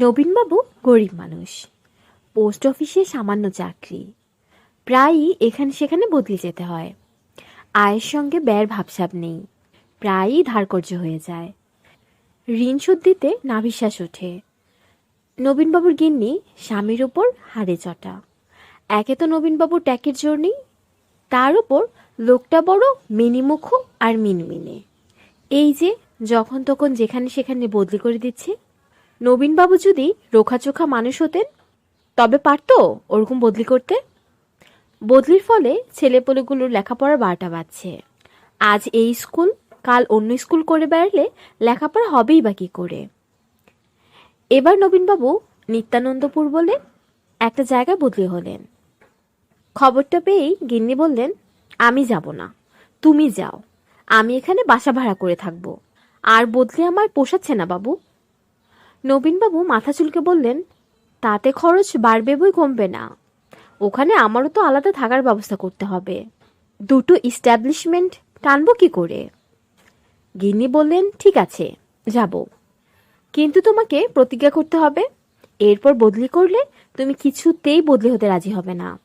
নবীনবাবু গরিব মানুষ। পোস্ট অফিসে সামান্য চাকরি। প্রায়ই এখানে সেখানে বদলে যেতে হয়। আয়ের সঙ্গে ব্যয়ের ভাবসাব নেই। প্রায়ই ধারকর্য হয়ে যায়। ঋণ শোধ দিতে নাভিশ্বাস ওঠে। নবীনবাবুর গিন্নি স্বামীর ওপর হাড়ে চটা। একে তো নবীনবাবুর ট্যাকের জোর তার উপর লোকটা বড় মিনিমুখো আর মিনমিনে। এই যে যখন তখন যেখানে সেখানে বদলি করে দিচ্ছে। নবীনবাবু যদি রোখাচোখা মানুষ হতেন, তবে পারতো ওরকম বদলি করতে? বদলির ফলে ছেলেপেলেগুলোর লেখাপড়ার বারোটা বাজছে। আজ এই স্কুল, কাল অন্য স্কুল করে বেড়ালে লেখাপড়া হবেই বা কী করে? এবার নবীনবাবু নিত্যানন্দপুর বলে একটা জায়গায় বদলি হলেন। খবরটা পেয়েই গিন্নি বললেন, আমি যাব না, তুমি যাও। আমি এখানে বাসা ভাড়া করে থাকব। আর বদলে আমার পোষাচ্ছে না বাবু। নবীনবাবু মাথা চুলকে বললেন, তাতে খরচ বাড়বে বই কমবে না। ওখানে আমারও তো আলাদা থাকার ব্যবস্থা করতে হবে। দুটো ইস্টাবলিশমেন্ট টানবো কি করে? গিন্নি বললেন, ঠিক আছে, যাব। কিন্তু তোমাকে প্রতিজ্ঞা করতে হবে। এরপর বদলি করলে তুমি কিছুতেই বদলি হতে রাজি হবে না।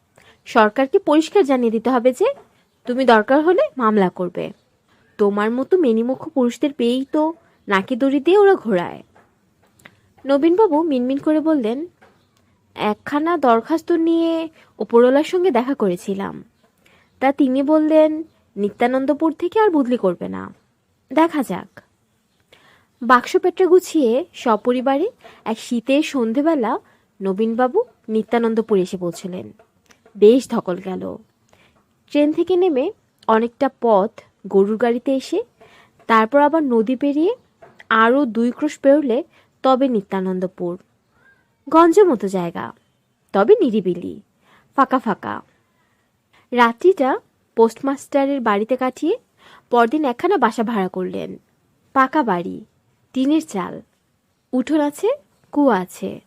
সরকারকে পরিষ্কার জানিয়ে দিতে হবে যে, তুমি দরকার হলে মামলা করবে। তোমার মতো মেনিমুখ পুরুষদের পেয়েই তো নাকি দড়ি দিয়ে ওরা ঘোরায়। নবীনবাবু মিনমিন করে বললেন, একখানা দরখাস্ত নিয়ে ওপরওয়ালার সঙ্গে দেখা করেছিলাম। তা তিনি বললেন, নিত্যানন্দপুর থেকে আর বদলি করবে না। দেখা যাক। বাক্স পেটে গুছিয়ে সপরিবারে এক শীতের সন্ধেবেলা নবীনবাবু নিত্যানন্দপুর এসে পৌঁছলেন। বেশ ধকল গেল। ট্রেন থেকে নেমে অনেকটা পথ গরুর গাড়িতে এসে, তারপর আবার নদী পেরিয়ে আরও দুই ক্রোশ পেরোলে তবে নিত্যানন্দপুর। গঞ্জ মতো জায়গা, তবে নিরিবিলি, ফাঁকা ফাঁকা। রাত্রিটা পোস্টমাস্টারের বাড়িতে কাটিয়ে পরদিন একখানা বাসা ভাড়া করলেন। পাকা বাড়ি, টিনের চাল, উঠোন আছে, কুয়া আছে।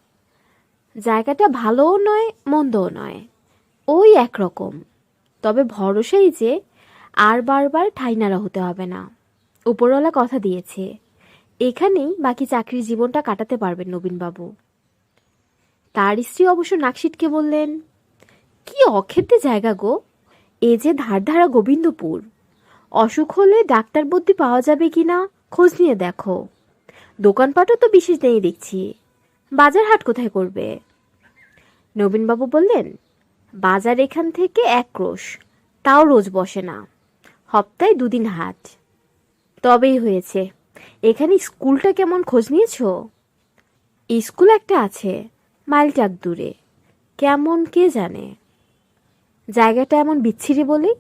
জায়গাটা ভালোও নয়, মন্দও নয়, ওই একরকম। তবে ভরসাই যে আর বারবার ঠাইনারা হতে হবে না। উপরওয়ালা কথা দিয়েছে। এখানেই বাকি চাকরির জীবনটা কাটাতে পারবেন নবীনবাবু। তার স্ত্রী অবশ্য নাকশিটকে বললেন, কি অক্ষেত্রে জায়গা গো, এ যে ধারধারা গোবিন্দপুর। অসুখ হলে ডাক্তার বুদ্ধি পাওয়া যাবে কি না, খোঁজ নিয়ে দেখো। দোকানপাটও তো বিশেষ নেই দেখছি। বাজার হাট কোথায় করবে? নবীনবাবু বললেন, বাজার এখান থেকে এক ক্রোশ, তাও রোজ বসে না। সপ্তাহে দুদিন হাট। তবেই হয়েছে। এখানে স্কুলটা কেমন খোঁজ নিয়েছো? স্কুল একটা আছে মাইলটাক দূরে। কেমন কে জানে? জায়গাটা এমন বিচ্ছিরি বলেই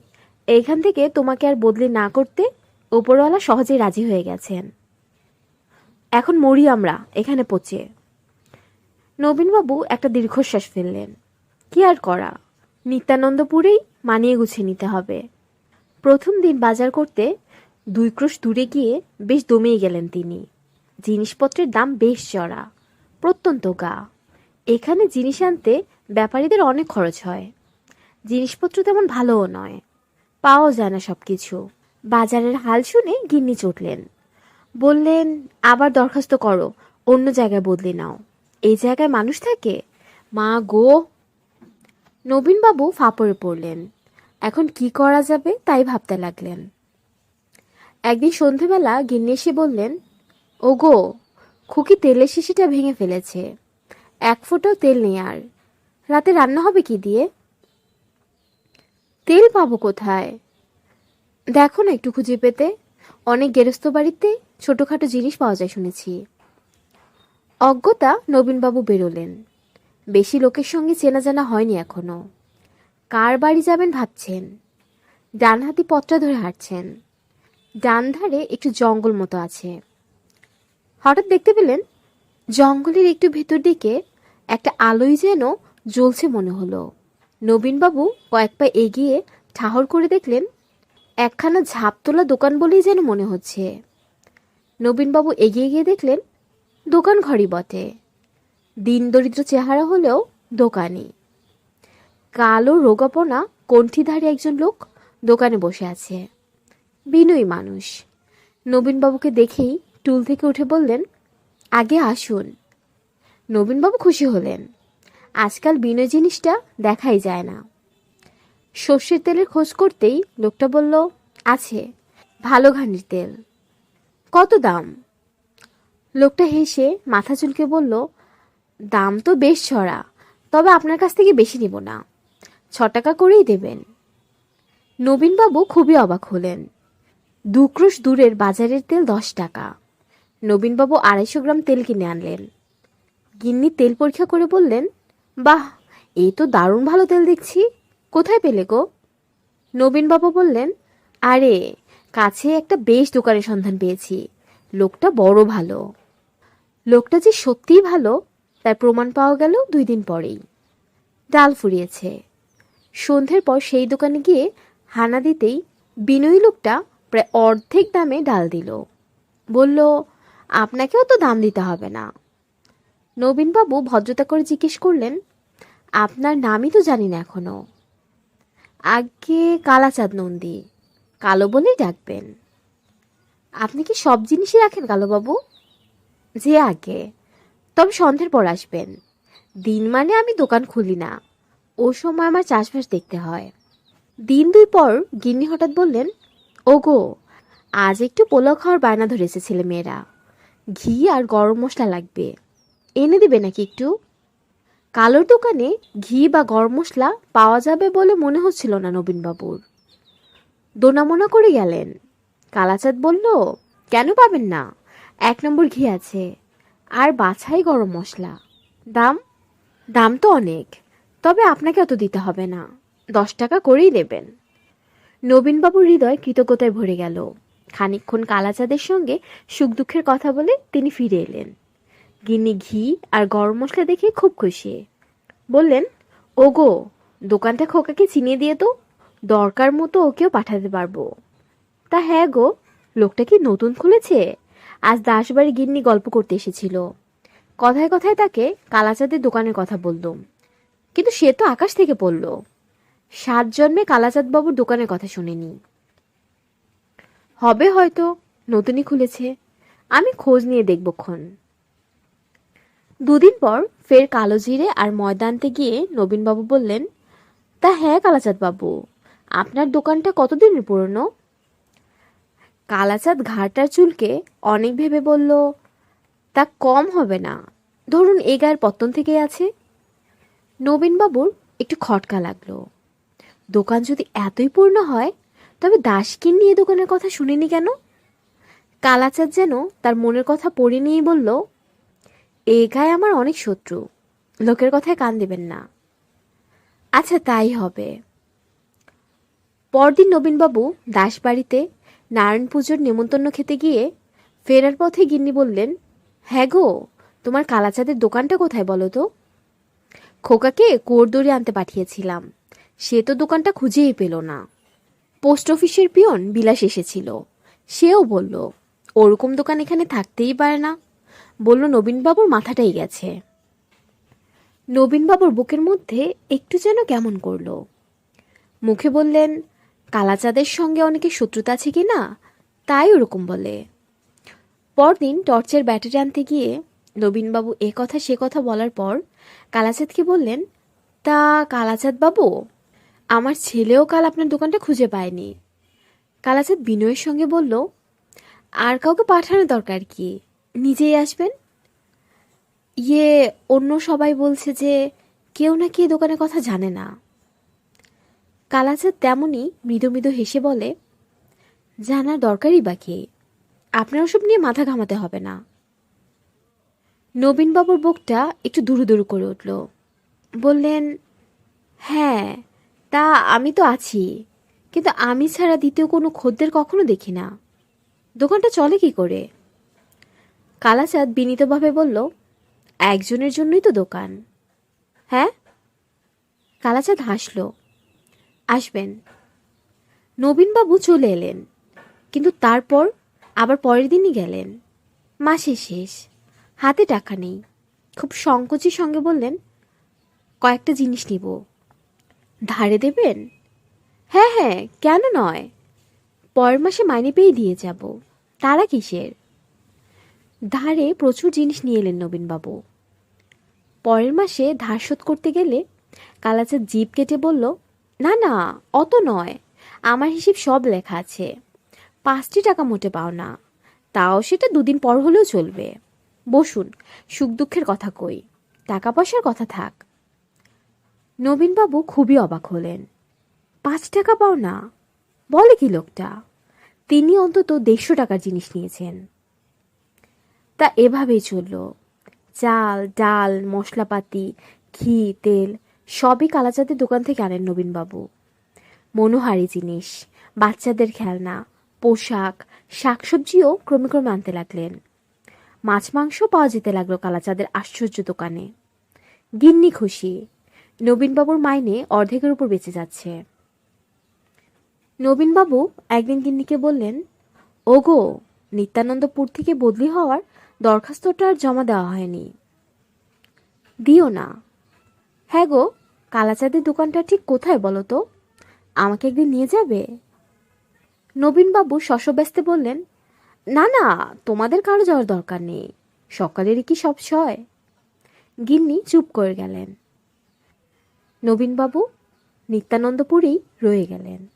এইখান থেকে তোমাকে আর বদলি না করতে ওপরওয়ালা সহজেই রাজি হয়ে গেছেন। এখন মরি আমরা, এখানে পচে। নবীনবাবু একটা দীর্ঘশ্বাস ফেললেন। কি আর করা? নিত্যানন্দপুরেই মানিয়ে গুছিয়ে নিতে হবে। প্রথম দিন বাজার করতে দুই ক্রোশ দূরে গিয়ে বেশ দমিয়ে গেলেন তিনি। জিনিসপত্রের দাম বেশ চড়া, প্রত্যন্ত গা। এখানে জিনিস আনতে ব্যাপারীদের অনেক খরচ হয়। জিনিসপত্র তেমন ভালোও নয়। পাওয়াও যায় না সব কিছু বাজারের হাল শুনে গিন্নি চটলেন। বললেন, আবার দরখাস্ত করো, অন্য জায়গায় বদলে নাও। এই জায়গায় মানুষ থাকে? মা গো! নবীনবাবু ফাঁপড়ে পড়লেন। এখন কি করা যাবে, তাই ভাবতে লাগলেন। একদিন সন্ধেবেলা গিন্নি এসে বললেন ও গো খুকি তেলের শিশিটা ভেঙে ফেলেছে। এক ফোঁটাও তেল নেই আর। রাতে রান্না হবে কি দিয়ে? তেল পাবো কোথায়? দেখো না একটু খুঁজে পেতে। অনেক গেরস্ত বাড়িতে ছোটোখাটো জিনিস পাওয়া যায় শুনেছি। অজ্ঞতা নবীনবাবু বেরোলেন। বেশি লোকের সঙ্গে চেনা জানা হয়নি এখনও। কার বাড়ি যাবেন ভাবছেন? ডান হাতি পথটা ধরে হাঁটছেন। ডান ধারে একটু জঙ্গল মতো আছে। হঠাৎ দেখতে পেলেন জঙ্গলের একটু ভেতর দিকে একটা আলোই যেন জ্বলছে মনে হলো। নবীনবাবু কয়েক পা এগিয়ে ঠাহর করে দেখলেন, একখানা ঝাঁপ তোলা দোকান বলেই যেন মনে হচ্ছে। নবীনবাবু এগিয়ে গিয়ে দেখলেন, দোকান ঘরই বটে। দিন দরিদ্র চেহারা হলেও দোকানি। কালো রোগাপনা কণ্ঠিধারী একজন লোক দোকানে বসে আছে। বিনয়ী মানুষ। নবীনবাবুকে দেখেই টুল থেকে উঠে বললেন, আগে আসুন। নবীনবাবু খুশি হলেন। আজকাল বিনয় জিনিসটা দেখাই যায় না। সর্ষের তেলের খোঁজ করতেই লোকটা বলল, আছে, ভালো ঘানির তেল। কত দাম? লোকটা হেসে মাথা চুলকে বলল, দাম তো বেশ ছড়া, তবে আপনার কাছ থেকে বেশি নিব না। ছ টাকা করেই দেবেন। নবীনবাবু খুবই অবাক হলেন। দু ক্রোশ দূরের বাজারের তেল দশ টাকা। নবীনবাবু আড়াইশো গ্রাম তেল কিনে আনলেন। গিন্নি তেল পরীক্ষা করে বললেন, বাহ, এই তো দারুণ ভালো তেল দেখছি। কোথায় পেলে গো? নবীনবাবু বললেন, আরে, কাছে একটা বেশ দোকানের সন্ধান পেয়েছি। লোকটা বড় ভালো। লোকটা যে সত্যিই ভালো, তার প্রমাণ পাওয়া গেল দুই দিন পরেই। ডাল ফুরিয়েছে। সন্ধ্যের পর সেই দোকানে গিয়ে হানা দিতেই বিনয়ী লোকটা প্রায় অর্ধেক দামে ডাল দিল। বলল, আপনাকেও তো দাম দিতে হবে না। নবীনবাবু ভদ্রতা করে জিজ্ঞেস করলেন, আপনার নামই তো জানি না এখনও। আগে কালাচাঁদ নন্দী, কালো বলেই ডাকবেন। আপনি কি সব জিনিসই রাখেন কালোবাবু? যে আগে, তবে সন্ধ্যের পর আসবেন। দিন মানে আমি দোকান খুলি না, ও সময় আমার চাষবাস দেখতে হয়। দিন দুই পর গিন্নি হঠাৎ বললেন ওগো, আজ একটু পোলাও খাওয়ার বায়না ধরেছে ছেলে মেয়েরা ঘি আর গরম মশলা লাগবে। এনে দেবে নাকি একটু? কালোর দোকানে ঘি বা গরম মশলা পাওয়া যাবে বলে মনে হচ্ছিল না নবীনবাবুর। দোনামোনা করে গেলেন। কালাচাঁদ বলল, কেন পাবেন না? এক নম্বর ঘি আছে। আর বাছাই গরম মশলা। দাম? দাম তো অনেক। তবে আপনাকে অত দিতে হবে না। দশ টাকা করেই দেবেন নবীনবাবুর হৃদয় কৃতজ্ঞতায় ভরে গেল। খানিকক্ষণ কালাচাঁদের সঙ্গে সুখ দুঃখের কথা বলে তিনি ফিরে এলেন। গিন্নি ঘি আর গরম মশলা দেখে খুব খুশি। বললেন, ওগো, দোকানটা খোকাকে চিনিয়ে দিয়ে তো দরকার মতো ওকেও পাঠাতে পারব। তা হ্যাঁ গো, লোকটা কি নতুন খুলেছে? আজ দাসবাড়ি গিন্নি গল্প করতে এসেছিল। কথায় কথায় তাকে কালাচাঁদের দোকানের কথা বললুম। কিন্তু সে তো আকাশ থেকে পড়ল। সাত জন্মে কালাচাঁদ বাবুর দোকানের কথা শুনিনি। হবে হয়তো, নতুনই খুলেছে। আমি খোঁজ নিয়ে দেখবক্ষণ দুদিন পর ফের কালো জিরে আর ময়দানতে গিয়ে নবীনবাবু বললেন, তা হ্যাঁ কালাচাঁদ বাবু আপনার দোকানটা কতদিনের পুরনো? কালাচাঁদ ঘাটার চুলকে অনেক ভেবে বলল, তা কম হবে না। ধরুন এ গায়ের পত্তন থেকে আছে? নবীনবাবুর একটু খটকা লাগল। দোকান যদি এতই পূর্ণ হয়, তবে দাসকিন নিয়ে দোকানের কথা শুনিনি কেন? কালাচাঁদ যেন তার মনের কথা পড়ে নিয়েই বলল, এ গায়ে আমার অনেক শত্রু, লোকের কথায় কান দেবেন না। আচ্ছা তাই হবে। পরদিন নবীনবাবু দাসবাড়িতে নারায়ণ পুজোর নেমন্তন্ন খেতে গিয়ে ফেরার পথে গিন্নি বললেন হ্যাঁ গো, তোমার কালাচাঁদের দোকানটা কোথায় বলো তো? খোকাকে কোরদড়ি আনতে পাঠিয়েছিলাম। সে তো দোকানটা খুঁজেই পেল না। পোস্ট অফিসের পিয়ন বিলাস এসেছিল। সেও বলল, ওরকম দোকান এখানে থাকতেই পারে না। বলল, নবীনবাবুর মাথাটাই গেছে। নবীনবাবুর বুকের মধ্যে একটু যেন কেমন করল। মুখে বললেন, কালাচাঁদের সঙ্গে অনেকে শত্রুতা আছে কি না, তাই ওরকম বলে। পরদিন টর্চের ব্যাটারি আনতে গিয়ে নবীনবাবু এ কথা সে কথা বলার পর কালাচাঁদকে বললেন, তা কালাচাঁদ বাবু আমার ছেলেও কাল আপনার দোকানটা খুঁজে পায়নি। কাল কালাচাঁদ বিনয়ের সঙ্গে বলল, আর কাউকে পাঠানোর দরকার কি? নিজেই আসবেন? ইয়ে অন্য সবাই বলছে যে কেউ নাকি এ দোকানের কথা জানে না। কাল কালাচাঁদ তেমনই মৃদু মৃদু হেসে বলে, জানার দরকারই বা কি? আপনার ওসব নিয়ে মাথা ঘামাতে হবে না। নবীনবাবুর বুকটা একটু দুরু দুরু করে উঠল। বললেন হ্যাঁ তা আমি তো আছি। কিন্তু আমি ছাড়া দ্বিতীয় কোনো খদ্দের কখনো দেখি না। দোকানটা চলে কি করে? কালাচাঁদ বিনীতভাবে বলল, একজনের জন্যই তো দোকান। হ্যাঁ? কালাচাঁদ হাসল, আসবেন। নবীনবাবু চলে এলেন, কিন্তু তারপর আবার পরের দিনই গেলেন। মাসে শেষ, হাতে টাকা নেই। খুব সংকোচের সঙ্গে বললেন, কয়েকটা জিনিস নিব। ধারে দেবেন? হ্যাঁ হ্যাঁ কেন নয়। পরের মাসে মাইনে পেয়ে দিয়ে যাব। তারা কিসের? ধারে প্রচুর জিনিস নিয়ে এলেন নবীনবাবু। পরের মাসে ধার শোধ করতে গেলে কালাচাঁদ জিপ কেটে বলল, না না, অত নয়। আমার হিসেব সব লেখা আছে। পাঁচটি টাকা মোটে পাও না। তাও সেটা দুদিন পর হলেও চলবে। বসুন, সুখ দুঃখের কথা কই। টাকা পয়সার কথা থাক। নবীনবাবু খুবই অবাক হলেন। পাঁচ টাকা পাও না? বলে কি লোকটা? তিনি অন্তত দেড়শো টাকার জিনিস নিয়েছেন। তা এভাবেই চলল। চাল, ডাল, মশলাপাতি, ঘি, তেল সবই কালাচাঁদের দোকান থেকে আনেন নবীনবাবু। মনোহারি জিনিস, বাচ্চাদের খেলনা, পোশাক, শাকসবজিও ক্রমে ক্রমে আনতে লাগলেন। মাছ মাংস পাওয়া যেতে লাগল কালাচাঁদের আশ্চর্য দোকানে। গিন্নি খুশি নবীনবাবুর মাইনে অর্ধেকের উপর বেঁচে যাচ্ছে। নবীনবাবু একদিন গিন্নিকে বললেন, ওগো, নিত্যানন্দপুর থেকে বদলি হওয়ার দরখাস্তটা আর জমা দেওয়া হয়নি। দিও না। হ্যাঁ গো, কালাচাঁদের দোকানটা ঠিক কোথায় বলো তো? আমাকে একদিন নিয়ে যাবে? নবীনবাবু শশব্যস্তে বললেন, না না, তোমাদের কারও যাওয়ার দরকার নেই। সকালেরই কি সব সয়? গিন্নি চুপ করে গেলেন। নবীনবাবু নিত্যানন্দপুরেই রয়ে গেলেন।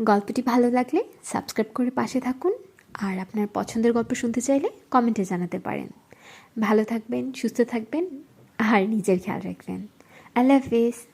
গল্পটি ভালো লাগলে সাবস্ক্রাইব করে পাশে থাকুন আর আপনার পছন্দের গল্প শুনতে চাইলে কমেন্টে জানাতে পারেন। ভালো থাকবেন, সুস্থ থাকবেন আর নিজের খেয়াল রাখবেন। আল্লাহ হাফিজ।